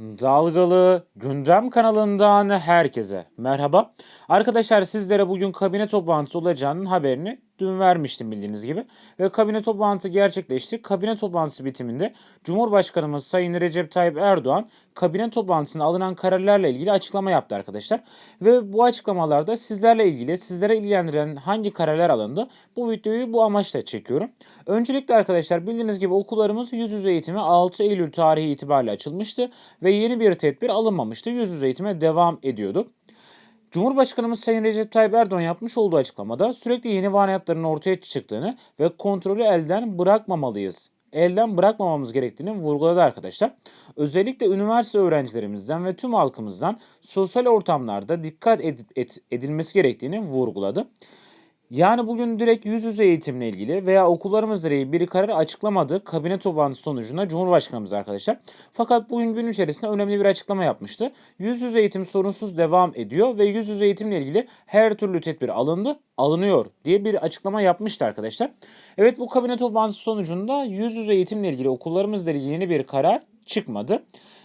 Dalgalı Gündem kanalından herkese merhaba. Arkadaşlar sizlere bugün kabine toplantısı olacağının haberini dün vermiştim bildiğiniz gibi. Ve kabine toplantısı gerçekleşti. Kabine toplantısı bitiminde Cumhurbaşkanımız Sayın Recep Tayyip Erdoğan kabine toplantısında alınan kararlarla ilgili açıklama yaptı arkadaşlar. Ve bu açıklamalarda sizlerle ilgili, sizlere ilgilendiren hangi kararlar alındı bu videoyu bu amaçla çekiyorum. Öncelikle arkadaşlar bildiğiniz gibi okullarımız yüz yüze eğitimi 6 Eylül tarihi itibariyle açılmıştı ve yeni bir tedbir alınmamıştı. Yüz yüze eğitime devam ediyordu. Cumhurbaşkanımız Sayın Recep Tayyip Erdoğan yapmış olduğu açıklamada sürekli yeni varyantların ortaya çıktığını ve kontrolü elden bırakmamalıyız elden bırakmamamız gerektiğini vurguladı arkadaşlar. Özellikle üniversite öğrencilerimizden ve tüm halkımızdan sosyal ortamlarda dikkat ed- et- edilmesi gerektiğini vurguladı. Yani bugün direkt yüz yüze eğitimle ilgili veya okullarımızla ilgili bir karar açıklamadı kabine toplantısı sonucunda Cumhurbaşkanımız arkadaşlar. Fakat bugün gün içerisinde önemli bir açıklama yapmıştı. Yüz yüze eğitim sorunsuz devam ediyor ve yüz yüze eğitimle ilgili her türlü tedbir alındı, alınıyor diye bir açıklama yapmıştı arkadaşlar. Evet bu kabine toplantısı sonucunda yüz yüze eğitimle ilgili okullarımızla ilgili yeni bir karar çıkmadı.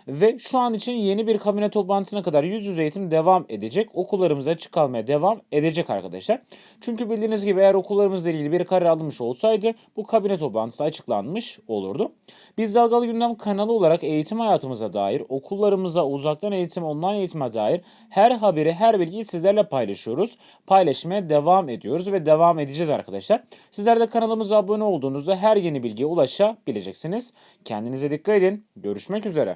Ve şu an için yeni bir kabine toplantısına kadar yüz yüze eğitim devam edecek. Okullarımız açık kalmaya devam edecek arkadaşlar. Çünkü bildiğiniz gibi eğer okullarımızla ilgili bir karar alınmış olsaydı bu kabine toplantısı açıklanmış olurdu. Biz Dalgalı Gündem kanalı olarak eğitim hayatımıza dair, okullarımıza, uzaktan eğitim, online eğitime dair her haberi, her bilgiyi sizlerle paylaşıyoruz. Paylaşmaya devam ediyoruz ve devam edeceğiz arkadaşlar. Sizler de kanalımıza abone olduğunuzda her yeni bilgiye ulaşabileceksiniz. Kendinize dikkat edin. Görüşmek üzere.